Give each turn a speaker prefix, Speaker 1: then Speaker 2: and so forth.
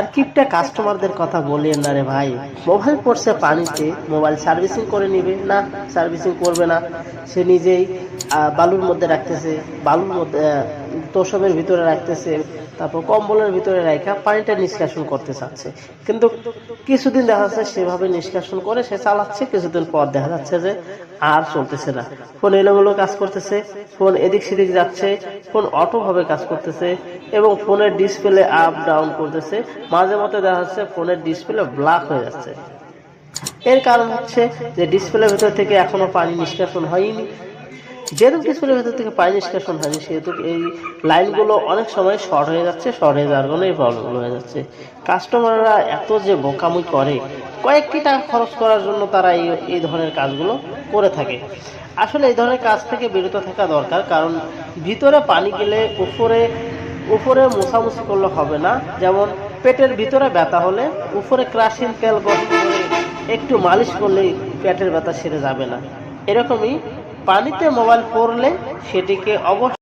Speaker 1: আর কিপটা কাস্টমারদের কথা বলিয়েন না রে ভাই। মোবাইল পড়ছে পানিতে মোবাইল সার্ভিসিং করে নিবে। না সার্ভিসিং করবে না। সে নিজেই বালুর মধ্যে রাখতেছে, বালুর মধ্যে তোষবের ভিতরে রাখতেছে, তারপর কম্বলের ভিতরে রাখা পানিটা নিষ্কাশন করতে চাচ্ছে। কিন্তু কিছুদিন দেখা যাচ্ছে সেভাবে নিষ্কাশন করে সে চালাচ্ছে, কিছুদিন পর দেখা যাচ্ছে যে আর চলতেছে না। ফোন এলোমেলো কাজ করতেছে, ফোন এদিক সেদিক যাচ্ছে, ফোন অটোভাবে কাজ করতেছে এবং ফোনের ডিসপ্লে আপ ডাউন করতেছে। মাঝে মধ্যে দেখা যাচ্ছে ফোনের ডিসপ্লে ব্ল্যাক হয়ে যাচ্ছে। এর কারণ হচ্ছে যে ডিসপ্লের ভিতর থেকে এখনও পানি নিষ্কাশন হয়নি। যেহেতু ডিসপ্লের ভেতর থেকে পানি নিষ্কাশন হয়নি সেহেতু এই লাইনগুলো অনেক সময় শর্ট হয়ে যাচ্ছে শর্ট হয়ে যাওয়ার কারণে এই প্রবলেমগুলো হয়ে যাচ্ছে। কাস্টমাররা এত যে বোকামি করে, কয়েকটি টাকা খরচ করার জন্য তারা এই এই ধরনের কাজগুলো করে থাকে। আসলে এই ধরনের কাজ থেকে বিরত থাকা দরকার, কারণ ভিতরে পানি গেলে উপরে উপরে মোছামুছি করলে হবে না। যেমন পেটের ভিতরে ব্যথা হলে উপরে ক্রাশিং তেল গরম করে একটু মালিশ করলেই পেটের ব্যথা সেরে যাবে না। এরকমই পানিতে মোবাইল পড়লে সেটিকে অবশ্যই